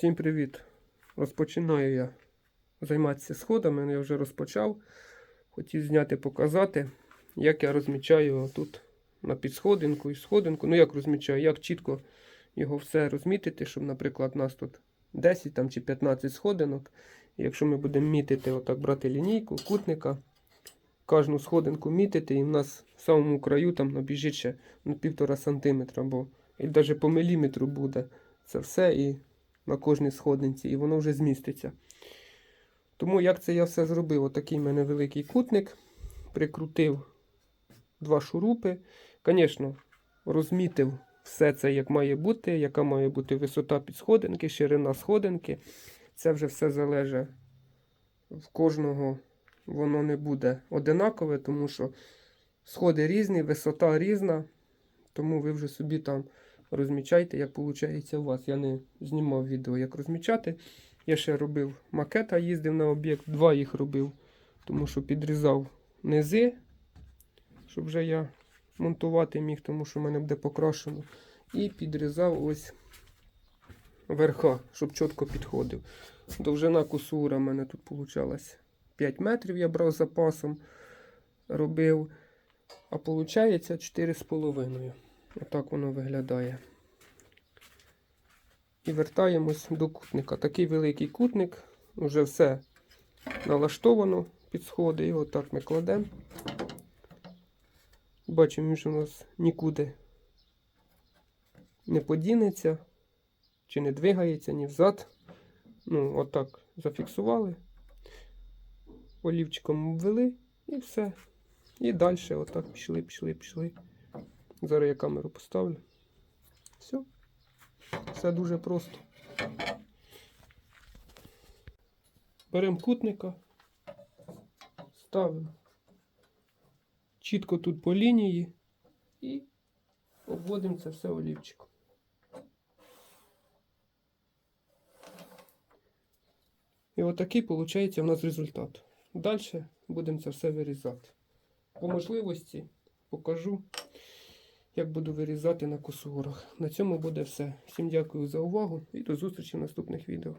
Всім привіт! Розпочинаю я займатися сходами. Я вже розпочав. Хотів зняти, показати, як я розмічаю тут на підсходинку і сходинку. Ну, як розмічаю, як чітко його все розмітити, щоб, наприклад, у нас тут 10 там, чи 15 сходинок. І якщо ми будемо мітити, отак брати лінійку, кутника, кожну сходинку мітити, і в нас в самому краю там набіжить ще півтора сантиметра, або і навіть по міліметру буде це все і на кожній сходинці, і воно вже зміститься. Тому як це я все зробив? Отакий в мене великий кутник, прикрутив два шурупи. Звісно, розмітив все це, як має бути, яка має бути висота підсходинки, ширина сходинки. Це вже все залежить в кожного, воно не буде одинакове, тому що сходи різні, висота різна. Тому ви вже собі там розмічайте, як виходить у вас. Я не знімав відео, як розмічати. Я ще робив макета, їздив на об'єкт, два їх робив, тому що підрізав низи, щоб вже я монтувати міг, тому що в мене буде покрашено. І підрізав ось верха, щоб чітко підходив. Довжина кусура в мене тут вийшла 5 метрів, я брав запасом, робив. А виходить 4,5. Отак воно виглядає. І вертаємось до кутника. Такий великий кутник, вже все налаштовано під сходи. І отак ми кладемо. Бачимо, він у нас нікуди не подінеться, чи не двигається, ні взад. Ну, отак зафіксували. Олівчиком обвели і все. І далі отак пішли, пішли, пішли. Зараз я камеру поставлю. Все. Все дуже просто. Беремо кутника, ставимо чітко тут по лінії і обводимо це все олівчиком. І отакий виходить у нас результат. Далі будемо це все вирізати. По можливості покажу, як буду вирізати на косурах. На цьому буде все. Всім дякую за увагу і до зустрічі в наступних відео.